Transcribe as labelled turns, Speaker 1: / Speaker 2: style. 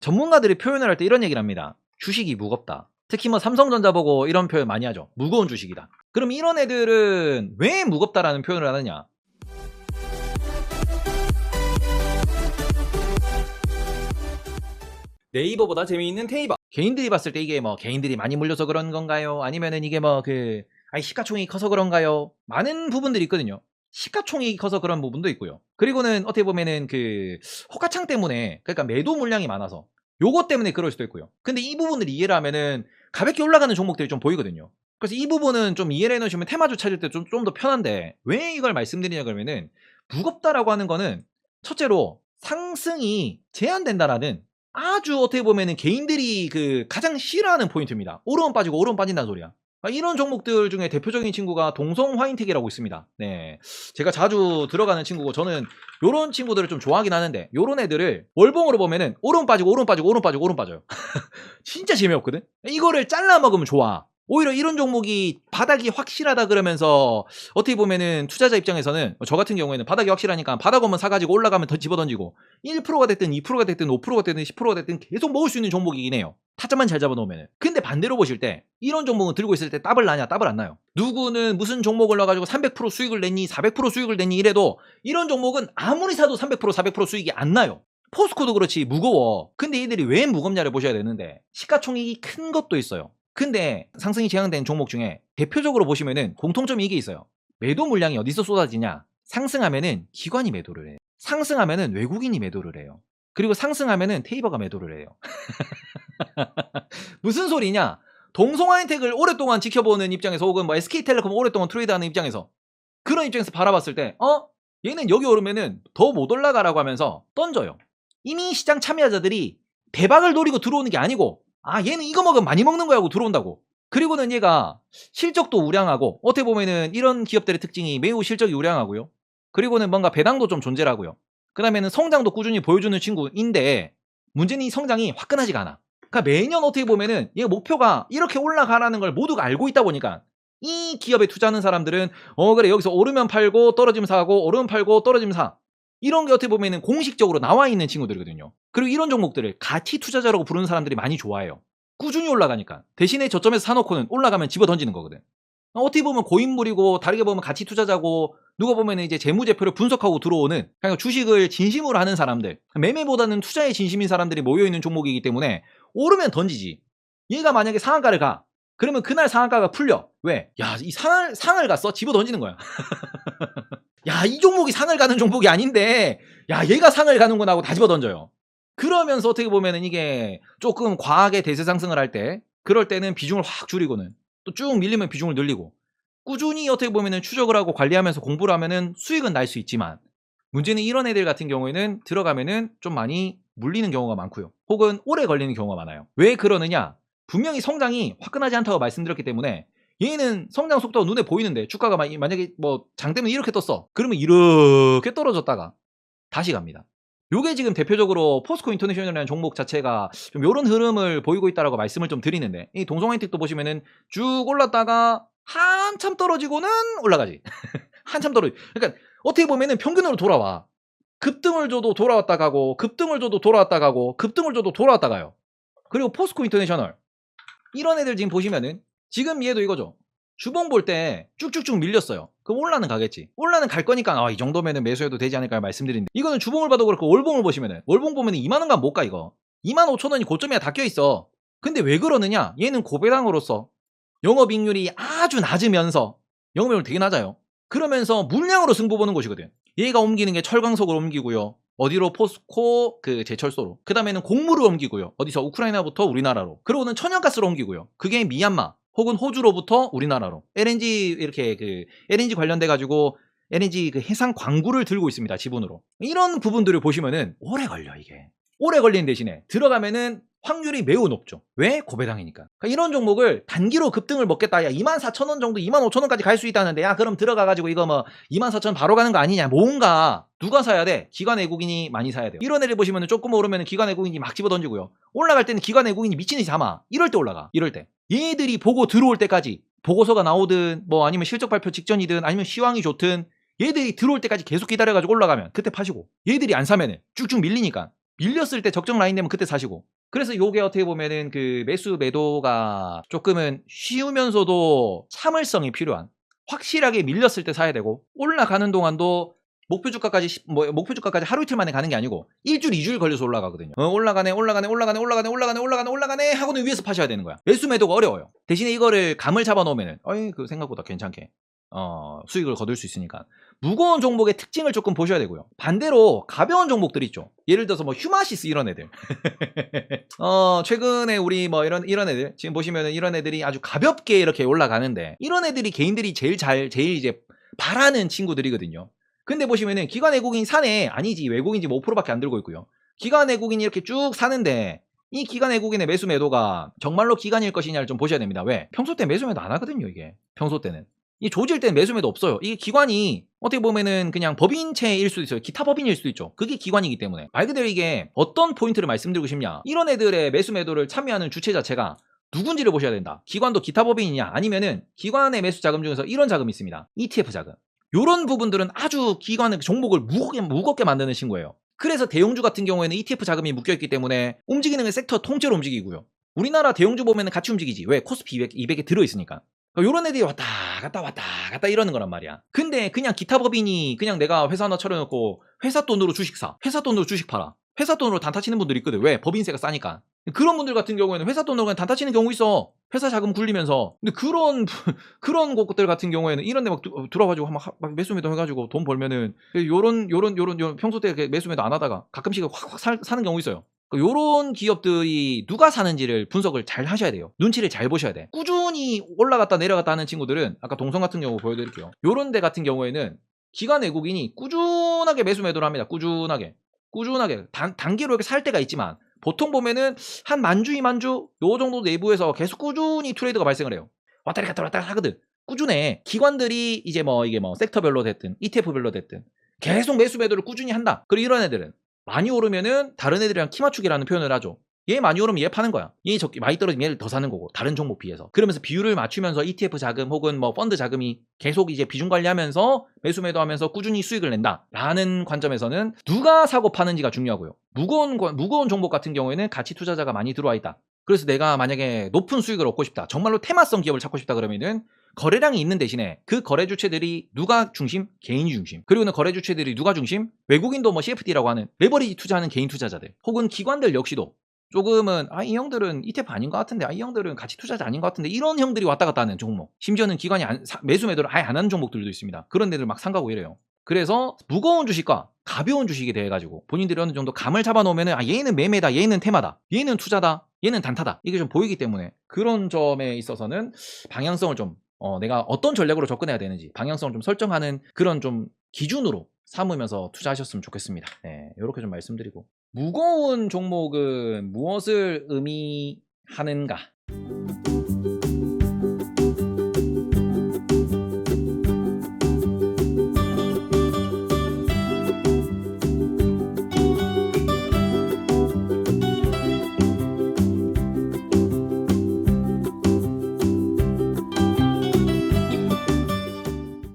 Speaker 1: 전문가들이 표현을 할 때 이런 얘기를 합니다. 주식이 무겁다. 특히 뭐 삼성전자 보고 이런 표현 많이 하죠. 무거운 주식이다. 그럼 이런 애들은 왜 무겁다라는 표현을 하느냐?
Speaker 2: 네이버보다 재미있는 테이버.
Speaker 1: 개인들이 봤을 때 이게 뭐 개인들이 많이 물려서 그런 건가요? 아니면은 이게 뭐 그 아니 시가총액이 커서 그런가요? 많은 부분들이 있거든요. 시가총액이 커서 그런 부분도 있고요. 그리고는 어떻게 보면은 그 호가창 때문에 그러니까 매도 물량이 많아서 요것 때문에 그럴 수도 있고요. 근데 이 부분을 이해를 하면은 가볍게 올라가는 종목들이 좀 보이거든요. 그래서 이 부분은 좀 이해를 해놓으시면 테마주 찾을 때 좀 좀 더 편한데 왜 이걸 말씀드리냐 그러면은 무겁다라고 하는 거는 첫째로 상승이 제한된다라는 아주 어떻게 보면은 개인들이 그 가장 싫어하는 포인트입니다. 오르면 빠지고 오르면 빠진다는 소리야. 아, 이런 종목들 중에 대표적인 친구가 동성 화인텍이라고 있습니다. 네. 제가 자주 들어가는 친구고 저는 요런 친구들을 좀 좋아하긴 하는데 요런 애들을 월봉으로 보면은 오른 빠지고 오른 빠지고 오른 빠지고 오른 빠져요. 진짜 재미없거든. 이거를 잘라 먹으면 좋아. 오히려 이런 종목이 바닥이 확실하다 그러면서 어떻게 보면은 투자자 입장에서는 저 같은 경우에는 바닥이 확실하니까 바닥 오면 사가지고 올라가면 더 집어던지고 1%가 됐든 2%가 됐든 5%가 됐든 10%가 됐든 계속 먹을 수 있는 종목이긴 해요. 타점만 잘 잡아놓으면. 근데 반대로 보실 때 이런 종목은 들고 있을 때 따블 나냐 따블 안 나요. 누구는 무슨 종목을 넣어가지고 300% 수익을 냈니 400% 수익을 냈니 이래도 이런 종목은 아무리 사도 300% 400% 수익이 안 나요. 포스코도 그렇지 무거워. 근데 이들이 왜 무겁냐를 보셔야 되는데 시가총액이 큰 것도 있어요. 근데 상승이 제한된 종목 중에 대표적으로 보시면은 공통점이 이게 있어요. 매도 물량이 어디서 쏟아지냐? 상승하면은 기관이 매도를 해요. 상승하면은 외국인이 매도를 해요. 그리고 상승하면은 테이버가 매도를 해요. 무슨 소리냐? 동성화인텍을 오랫동안 지켜보는 입장에서 혹은 뭐 SK텔레콤 오랫동안 트레이드하는 입장에서 그런 입장에서 바라봤을 때 어? 얘는 여기 오르면은 더 못 올라가라고 하면서 던져요. 이미 시장 참여자들이 대박을 노리고 들어오는 게 아니고 아 얘는 이거 먹으면 많이 먹는 거야 하고 들어온다고. 그리고는 얘가 실적도 우량하고 어떻게 보면은 이런 기업들의 특징이 매우 실적이 우량하고요. 그리고는 뭔가 배당도 좀 존재하고요. 그 다음에는 성장도 꾸준히 보여주는 친구인데 문제는 이 성장이 화끈하지가 않아. 그러니까 매년 어떻게 보면은 얘 목표가 이렇게 올라가라는 걸 모두가 알고 있다 보니까 이 기업에 투자하는 사람들은 어 그래 여기서 오르면 팔고 떨어지면 사고 오르면 팔고 떨어지면 사 이런 게 어떻게 보면은 공식적으로 나와 있는 친구들이거든요. 그리고 이런 종목들을 가치 투자자라고 부르는 사람들이 많이 좋아해요. 꾸준히 올라가니까 대신에 저점에서 사놓고는 올라가면 집어 던지는 거거든. 어떻게 보면 고인물이고 다르게 보면 가치 투자자고 누가 보면 이제 재무제표를 분석하고 들어오는 그러니까 주식을 진심으로 하는 사람들 매매보다는 투자에 진심인 사람들이 모여있는 종목이기 때문에 오르면 던지지 얘가 만약에 상한가를 가 그러면 그날 상한가가 풀려 왜? 야 이 상을 상을 갔어 집어 던지는 거야 야 이 종목이 상을 가는 종목이 아닌데 야 얘가 상을 가는구나 하고 다 집어 던져요 그러면서 어떻게 보면은 이게 조금 과하게 대세 상승을 할 때 그럴 때는 비중을 확 줄이고는 또 쭉 밀리면 비중을 늘리고 꾸준히 어떻게 보면은 추적을 하고 관리하면서 공부를 하면은 수익은 날 수 있지만 문제는 이런 애들 같은 경우에는 들어가면은 좀 많이 물리는 경우가 많고요. 혹은 오래 걸리는 경우가 많아요. 왜 그러느냐? 분명히 성장이 화끈하지 않다고 말씀드렸기 때문에 얘는 성장 속도가 눈에 보이는데 주가가 마- 만약에 뭐 장 때문에 이렇게 떴어. 그러면 이렇게 떨어졌다가 다시 갑니다. 요게 지금 대표적으로 포스코 인터내셔널이라는 종목 자체가 좀 요런 흐름을 보이고 있다라고 말씀을 좀 드리는데 이 동성화인텍도 보시면은 쭉 올랐다가 한참 떨어지고는 올라가지. 한참 떨어지. 그러니까 어떻게 보면은 평균으로 돌아와. 급등을 줘도 돌아왔다 가고 급등을 줘도 돌아왔다 가고 급등을 줘도 돌아왔다 가요. 그리고 포스코 인터내셔널 이런 애들 지금 보시면은 지금 얘도 이거죠. 주봉 볼 때 쭉쭉쭉 밀렸어요. 그럼 올라는 가겠지. 올라는 갈 거니까 아, 이 정도면은 매수해도 되지 않을까 말씀드리는데 이거는 주봉을 봐도 그렇고 월봉을 보시면은 월봉 보면은 2만 원 간 못 가 이거. 2만 5천 원이 고점이야 다 껴 있어. 근데 왜 그러느냐? 얘는 고배당으로서 영업이익률이 아주 낮으면서 영업이익률 되게 낮아요. 그러면서 물량으로 승부 보는 곳이거든. 얘가 옮기는 게 철광석으로 옮기고요. 어디로 포스코 그 제철소로. 그 다음에는 곡물을 옮기고요. 어디서 우크라이나부터 우리나라로. 그러고는 천연가스로 옮기고요. 그게 미얀마 혹은 호주로부터 우리나라로. LNG 이렇게 그 LNG 관련돼 가지고 LNG 그 해상 광구를 들고 있습니다. 지분으로. 이런 부분들을 보시면은 오래 걸려 이게. 오래 걸리는 대신에 들어가면은 확률이 매우 높죠. 왜? 고배당이니까. 그러니까 이런 종목을 단기로 급등을 먹겠다. 야, 24,000원 정도, 25,000원까지 갈 수 있다는데, 야, 그럼 들어가가지고 이거 뭐, 24,000원 바로 가는 거 아니냐. 뭔가, 누가 사야 돼? 기관 외국인이 많이 사야 돼요. 이런 애를 보시면 조금 오르면 기관 외국인이 막 집어 던지고요. 올라갈 때는 기관 외국인이 미친듯이 담아. 이럴 때 올라가. 이럴 때. 얘들이 보고 들어올 때까지, 보고서가 나오든, 뭐 아니면 실적 발표 직전이든, 아니면 시황이 좋든, 얘들이 들어올 때까지 계속 기다려가지고 올라가면, 그때 파시고. 얘들이 안 사면은 쭉쭉 밀리니까. 밀렸을 때 적정 라인 되면 그때 사시고. 그래서 요게 어떻게 보면은 그 매수 매도가 조금은 쉬우면서도 참을성이 필요한 확실하게 밀렸을 때 사야 되고 올라가는 동안도 목표 주가까지 시- 뭐 목표 주가까지 하루 이틀 만에 가는 게 아니고 일주일 이주일 걸려서 올라가거든요. 어, 올라가네 올라가네 올라가네 올라가네 올라가네 올라가네 올라가네 하고는 위에서 파셔야 되는 거야. 매수 매도가 어려워요. 대신에 이거를 감을 잡아 놓으면은 어이 그 생각보다 괜찮게 어, 수익을 거둘 수 있으니까 무거운 종목의 특징을 조금 보셔야 되고요. 반대로 가벼운 종목들 있죠. 예를 들어서 뭐 휴마시스 이런 애들. 어, 최근에 우리 뭐 이런 이런 애들 지금 보시면은 이런 애들이 아주 가볍게 이렇게 올라가는데 이런 애들이 개인들이 제일 잘 제일 이제 바라는 친구들이거든요. 근데 보시면은 기관 외국인 사내 아니지 외국인 지금 5%밖에 안 들고 있고요. 기관 외국인이 이렇게 쭉 사는데 이 기관 외국인의 매수 매도가 정말로 기관일 것이냐를 좀 보셔야 됩니다. 왜? 평소 때 매수 매도 안 하거든요, 이게. 평소 때는. 이 조질 때는 매수 매도 없어요. 이게 기관이 어떻게 보면은 그냥 법인체일 수도 있어요. 기타 법인일 수도 있죠. 그게 기관이기 때문에. 말 그대로 이게 어떤 포인트를 말씀드리고 싶냐. 이런 애들의 매수 매도를 참여하는 주체 자체가 누군지를 보셔야 된다. 기관도 기타 법인이냐 아니면은 기관의 매수 자금 중에서 이런 자금이 있습니다. ETF 자금. 요런 부분들은 아주 기관의 종목을 무겁게, 무겁게 만드는 친구예요. 그래서 대형주 같은 경우에는 ETF 자금이 묶여있기 때문에 움직이는 게 섹터 통째로 움직이고요. 우리나라 대형주 보면은 같이 움직이지. 왜? 코스피 200, 200에 들어있으니까. 요런 애들이 왔다 갔다 왔다 갔다 이러는 거란 말이야. 근데 그냥 기타 법인이 그냥 내가 회사 하나 차려놓고 회사 돈으로 주식 사. 회사 돈으로 주식 팔아. 회사 돈으로 단타 치는 분들이 있거든. 왜? 법인세가 싸니까. 그런 분들 같은 경우에는 회사 돈으로 그냥 단타 치는 경우 있어. 회사 자금 굴리면서. 근데 그런, 그런 곳들 같은 경우에는 이런 데 막 들어가지고 막, 막 매수 매도 해가지고 돈 벌면은 요런, 요런, 요런, 요런 평소 때 이렇게 매수 매도 안 하다가 가끔씩 확, 확 살- 사는 경우 있어요. 요런 기업들이 누가 사는지를 분석을 잘 하셔야 돼요. 눈치를 잘 보셔야 돼. 꾸준히 올라갔다 내려갔다 하는 친구들은 아까 동성 같은 경우 보여드릴게요. 요런 데 같은 경우에는 기관 외국인이 꾸준하게 매수 매도를 합니다. 꾸준하게. 꾸준하게. 단, 단기로 이렇게 살 때가 있지만 보통 보면은 한 만주, 이만주 요 정도 내부에서 계속 꾸준히 트레이드가 발생을 해요. 왔다리 갔다 왔다 하거든. 꾸준해. 기관들이 이제 뭐 이게 뭐 섹터별로 됐든 ETF별로 됐든 계속 매수 매도를 꾸준히 한다. 그리고 이런 애들은 많이 오르면은 다른 애들이랑 키 맞추기라는 표현을 하죠. 얘 많이 오르면 얘 파는 거야. 얘 적게 많이 떨어지면 얘를 더 사는 거고 다른 종목 비해서. 그러면서 비율을 맞추면서 ETF 자금 혹은 뭐 펀드 자금이 계속 이제 비중 관리하면서 매수 매도하면서 꾸준히 수익을 낸다라는 관점에서는 누가 사고 파는지가 중요하고요. 무거운 거- 무거운 종목 같은 경우에는 가치 투자자가 많이 들어와 있다. 그래서 내가 만약에 높은 수익을 얻고 싶다. 정말로 테마성 기업을 찾고 싶다 그러면은 거래량이 있는 대신에 그 거래 주체들이 누가 중심? 개인이 중심. 그리고는 거래 주체들이 누가 중심? 외국인도 뭐 CFD라고 하는 레버리지 투자하는 개인 투자자들. 혹은 기관들 역시도 조금은 아 이 형들은 ETF 아닌 것 같은데 아 이 형들은 가치 투자자 아닌 것 같은데 이런 형들이 왔다 갔다 하는 종목. 심지어는 기관이 안- 사- 매수 매도를 아예 안 하는 종목들도 있습니다. 그런 데들 막 상가고 이래요. 그래서 무거운 주식과 가벼운 주식에 대해 가지고 본인들이 어느 정도 감을 잡아 놓으면은 아 얘는 매매다, 얘는 테마다, 얘는 투자다, 얘는 단타다 이게 좀 보이기 때문에 그런 점에 있어서는 방향성을 좀 어, 내가 어떤 전략으로 접근해야 되는지 방향성을 좀 설정하는 그런 좀 기준으로 삼으면서 투자하셨으면 좋겠습니다. 네, 이렇게 좀 말씀드리고 무거운 종목은 무엇을 의미하는가?